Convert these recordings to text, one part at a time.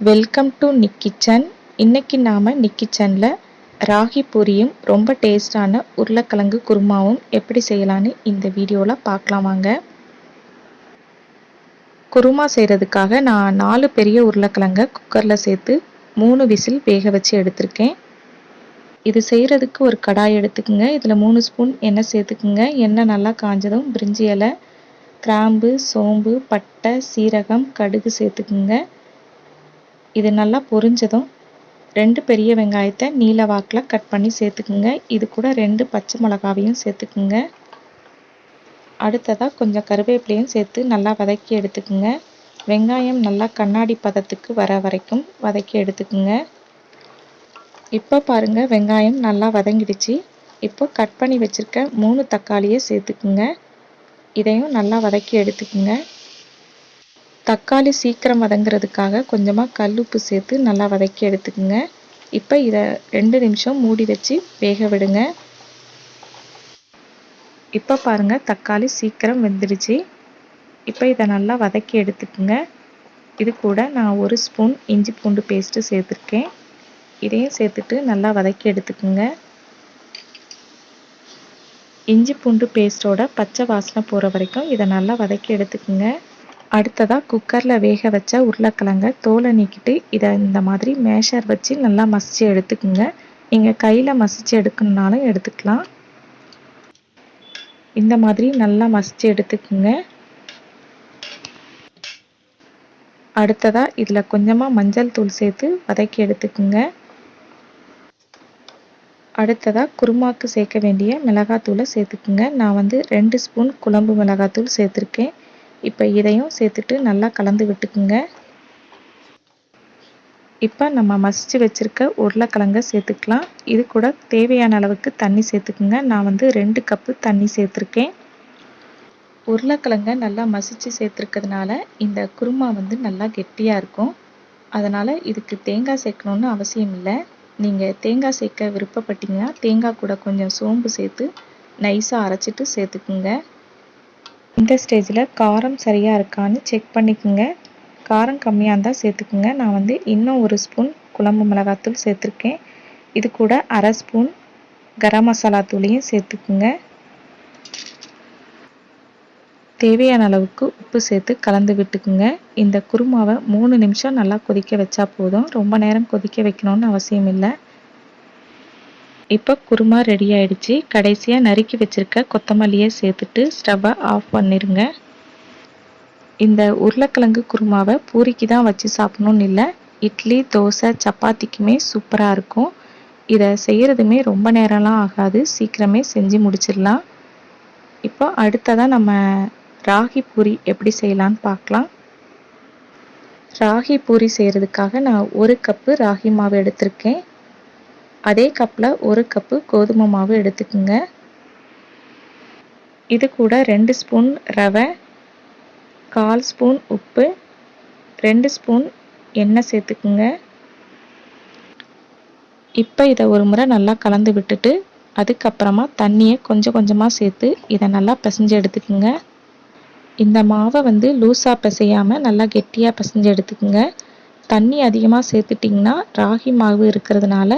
Welcome to Nick kitchen இன்னைக்கு நாம் நிக் கிச்சனில் ராகி பூரியும் ரொம்ப டேஸ்டான உருளைக்கிழங்கு குருமாவும் எப்படி செய்யலான்னு இந்த வீடியோவில் பார்க்கலாம் வாங்க. குருமா செய்கிறதுக்காக நான் நாலு பெரிய உருளைக்கிழங்கை குக்கரில் சேர்த்து மூணு விசில் வேக வச்சு எடுத்திருக்கேன். இது செய்கிறதுக்கு ஒரு கடாய் எடுத்துக்கோங்க. இதில் மூணு ஸ்பூன் எண்ணெய் சேர்த்துக்குங்க. எண்ணெய் நல்லா காஞ்சதும் பிரிஞ்சி இலை கிராம்பு சோம்பு பட்டை சீரகம் கடுகு சேர்த்துக்குங்க. இது நல்லா பொரிஞ்சதும் ரெண்டு பெரிய வெங்காயத்தை நீல வாக்கில் கட் பண்ணி சேர்த்துக்குங்க. இது கூட ரெண்டு பச்சை மிளகாவையும் சேர்த்துக்குங்க. அடுத்ததாக கொஞ்சம் கருவேப்பிலையும் சேர்த்து நல்லா வதக்கி எடுத்துக்குங்க. வெங்காயம் நல்லா கண்ணாடி பதத்துக்கு வர வரைக்கும் வதக்கி எடுத்துக்குங்க. இப்போ பாருங்கள் வெங்காயம் நல்லா வதங்கிடுச்சு. இப்போ கட் பண்ணி வச்சுருக்க மூணு தக்காளியை சேர்த்துக்குங்க. இதையும் நல்லா வதக்கி எடுத்துக்குங்க. தக்காளி சீக்கிரம் வதங்குறதுக்காக கொஞ்சமாக கல் உப்பு சேர்த்து நல்லா வதக்கி எடுத்துக்கோங்க. இப்போ இதை ரெண்டு நிமிஷம் மூடி வச்சு வேக விடுங்க. இப்போ பாருங்கள் தக்காளி சீக்கிரம் வெந்துடுச்சு. இப்போ இதை நல்லா வதக்கி எடுத்துக்கோங்க. இது கூட நான் ஒரு ஸ்பூன் இஞ்சி பூண்டு பேஸ்ட்டு சேர்த்துருக்கேன். இதையும் சேர்த்துட்டு நல்லா வதக்கி எடுத்துக்கோங்க. இஞ்சி பூண்டு பேஸ்ட்டோட பச்சை வாசனை போகிற வரைக்கும் இதை நல்லா வதக்கி எடுத்துக்கோங்க. அடுத்ததாக குக்கரில் வேக வச்ச உருளைக்கிழங்க தோலை நீக்கிட்டு இதை இந்த மாதிரி மேஷர் வச்சு நல்லா மசித்து எடுத்துக்குங்க. நீங்கள் கையில் மசித்து எடுக்கணுனாலும் எடுத்துக்கலாம். இந்த மாதிரி நல்லா மசித்து எடுத்துக்குங்க. அடுத்ததாக இதில் கொஞ்சமாக மஞ்சள் தூள் சேர்த்து வதக்கி எடுத்துக்குங்க. அடுத்ததாக குருமாக்கு சேர்க்க வேண்டிய மிளகாத்தூளை சேர்த்துக்குங்க. நான் வந்து ரெண்டு ஸ்பூன் குழம்பு மிளகாத்தூள் சேர்த்துருக்கேன். இப்போ இதையும் சேர்த்துட்டு நல்லா கலந்து விட்டுக்குங்க. இப்போ நம்ம மசிச்சு வச்சுருக்க உருளைக்கிழங்க சேர்த்துக்கலாம். இது கூட தேவையான அளவுக்கு தண்ணி சேர்த்துக்குங்க. நான் வந்து ரெண்டு கப்பு தண்ணி சேர்த்துருக்கேன். உருளைக்கிழங்க நல்லா மசிச்சு சேர்த்துருக்கிறதுனால இந்த குருமா வந்து நல்லா கெட்டியாக இருக்கும். அதனால் இதுக்கு தேங்காய் சேர்க்கணுன்னு அவசியம் இல்லை. நீங்கள் தேங்காய் சேர்க்க விருப்பப்பட்டீங்கன்னா தேங்காய் கூட கொஞ்சம் சோம்பு சேர்த்து நைஸாக அரைச்சிட்டு சேர்த்துக்குங்க. இந்த ஸ்டேஜில் காரம் சரியாக இருக்கான்னு செக் பண்ணிக்கோங்க. காரம் கம்மியாக இருந்தால் சேர்த்துக்குங்க. நான் வந்து இன்னும் ஒரு ஸ்பூன் குழம்பு மிளகாத்தூள் சேர்த்துருக்கேன். இது கூட அரை ஸ்பூன் கரம் மசாலா தூளையும் சேர்த்துக்குங்க. தேவையான அளவுக்கு உப்பு சேர்த்து கலந்து விட்டுக்குங்க. இந்த குருமாவை மூணு நிமிஷம் நல்லா கொதிக்க வச்சா போதும். ரொம்ப நேரம் கொதிக்க வைக்கணும்னு அவசியம் இல்லை இப்போ குருமா ரெடி ஆயிடுச்சு. கடைசியாக நறுக்கி வச்சுருக்க கொத்தமல்லியை சேர்த்துட்டு ஸ்டவ்வை ஆஃப் பண்ணிடுங்க இந்த உருளைக்கிழங்கு குருமாவை பூரிக்கு தான் வச்சு சாப்பிடணும்னு இல்லை. இட்லி தோசை சப்பாத்திக்குமே சூப்பராக இருக்கும். இதை செய்கிறதுமே ரொம்ப நேரம்லாம் ஆகாது. சீக்கிரமே செஞ்சு முடிச்சிடலாம். இப்போ அடுத்ததாக நம்ம ராகி பூரி எப்படி செய்யலான்னு பார்க்கலாம். ராகி பூரி செய்கிறதுக்காக நான் ஒரு கப்பு ராகி மாவு எடுத்திருக்கேன். அதே கப்பில் ஒரு கப்பு கோதுமை மாவு எடுத்துக்கோங்க. இது கூட ரெண்டு ஸ்பூன் ரவை கால் ஸ்பூன் உப்பு ரெண்டு ஸ்பூன் எண்ணெய் சேர்த்துக்குங்க. இப்போ இதை ஒரு முறை நல்லா கலந்து விட்டுட்டு அதுக்கப்புறமா தண்ணியை கொஞ்சம் கொஞ்சமாக சேர்த்து இதை நல்லா பிசைஞ்சு எடுத்துக்குங்க. இந்த மாவை வந்து லூஸாக பிசையாமல் நல்லா கெட்டியாக பிசைஞ்சு எடுத்துக்குங்க. தண்ணி அதிகமாக சேர்த்துட்டிங்கன்னா ராகி மாவு இருக்கிறதுனால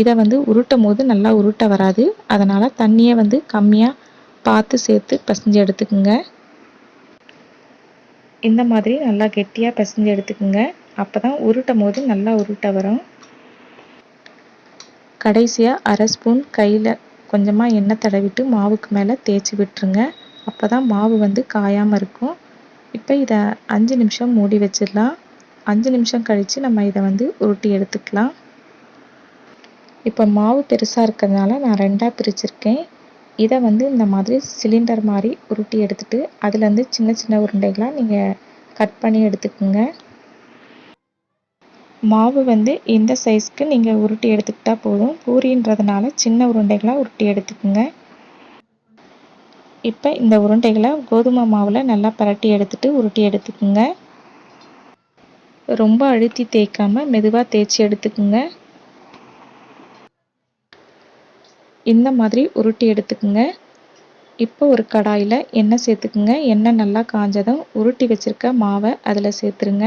இதை வந்து உருட்டும் போது நல்லா உருட்ட வராது. அதனால் தண்ணியை வந்து கம்மியாக பார்த்து சேர்த்து பிசைஞ்சு எடுத்துக்குங்க. இந்த மாதிரி நல்லா கெட்டியாக பிசைஞ்சு எடுத்துக்குங்க. அப்போ தான் உருட்டும் போது நல்லா உருட்ட வரும். கடைசியாக அரை ஸ்பூன் கையில் கொஞ்சமாக எண்ணெய் தடவிட்டு மாவுக்கு மேலே தேய்ச்சி விட்டுருங்க. அப்போ தான் மாவு வந்து காயாமல் இருக்கும். இப்போ இதை அஞ்சு நிமிஷம் மூடி வச்சிடலாம். அஞ்சு நிமிஷம் கழித்து நம்ம இதை வந்து உருட்டி எடுத்துக்கலாம். இப்போ மாவு பெருசாக இருக்கிறதுனால நான் ரெண்டாக பிரிச்சிருக்கேன். இதை வந்து இந்த மாதிரி சிலிண்டர் மாதிரி உருட்டி எடுத்துகிட்டு அதுலேருந்து சின்ன சின்ன உருண்டைகளாக நீங்கள் கட் பண்ணி எடுத்துக்கோங்க. மாவு வந்து இந்த சைஸ்க்கு நீங்கள் உருட்டி எடுத்துக்கிட்டால் போதும். பூரின்றதுனால சின்ன உருண்டைகளாக உருட்டி எடுத்துக்கோங்க. இப்போ இந்த உருண்டைகளை கோதுமை மாவில் நல்லா பரட்டி எடுத்துகிட்டு உருட்டி எடுத்துக்கோங்க. ரொம்ப அழுத்தி தேய்க்காமல் மெதுவாக தேய்ச்சி எடுத்துக்கோங்க. இந்த மாதிரி உருட்டி எடுத்துக்குங்க. இப்போ ஒரு கடாயில் எண்ணெய் சேர்த்துக்குங்க. எண்ணெய் நல்லா காஞ்சதும் உருட்டி வச்சுருக்க மாவை அதில் சேர்த்துருங்க.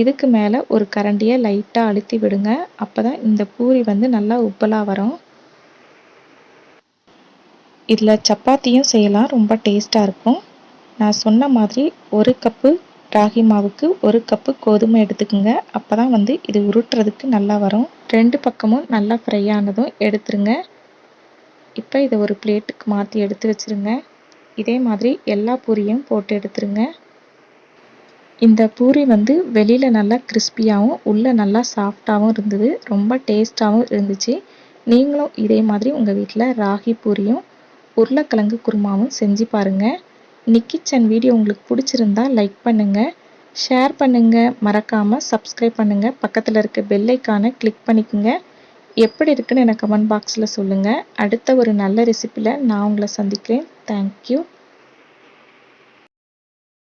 இதுக்கு மேலே ஒரு கரண்டியை லைட்டாக அழுத்தி விடுங்க. அப்போ தான் இந்த பூரி வந்து நல்லா உப்பலாக வரும். இதில் சப்பாத்தியும் செய்யலாம். ரொம்ப டேஸ்ட்டாக இருக்கும். நான் சொன்ன மாதிரி ஒரு கப்பு ராகி மாவுக்கு ஒரு கப்பு கோதுமை எடுத்துக்கோங்க. அப்போ தான் வந்து இது உருட்டுறதுக்கு நல்லா வரும். ரெண்டு பக்கமும் நல்லா ஃப்ரை ஆனதும் எடுத்துருங்க. இப்போ இதை ஒரு பிளேட்டுக்கு மாற்றி எடுத்து வச்சுருங்க. இதே மாதிரி எல்லா பூரியும் போட்டு எடுத்துருங்க. இந்த பூரி வந்து வெளியில் நல்லா கிறிஸ்பியாகவும் உள்ளே நல்லா சாஃப்டாகவும் இருந்தது. ரொம்ப டேஸ்ட்டாகவும் இருந்துச்சு. நீங்களும் இதே மாதிரி உங்கள் வீட்டில் ராகி பூரியும் உருளைக்கிழங்கு குருமாவும் செஞ்சு பாருங்கள் நிக்கிச்சன் வீடியோ உங்களுக்கு பிடிச்சிருந்தா லைக் பண்ணுங்கள் ஷேர் பண்ணுங்கள் மறக்காமல் சப்ஸ்கிரைப் பண்ணுங்கள் பக்கத்தில் இருக்க பெல்லைக்கான கிளிக் பண்ணிக்கோங்க. எப்படி இருக்குன்னு எனக்கு கமெண்ட் பாக்ஸில் சொல்லுங்கள் அடுத்த ஒரு நல்ல ரெசிப்பியில் நான் உங்களை சந்திக்கிறேன். தேங்க்யூ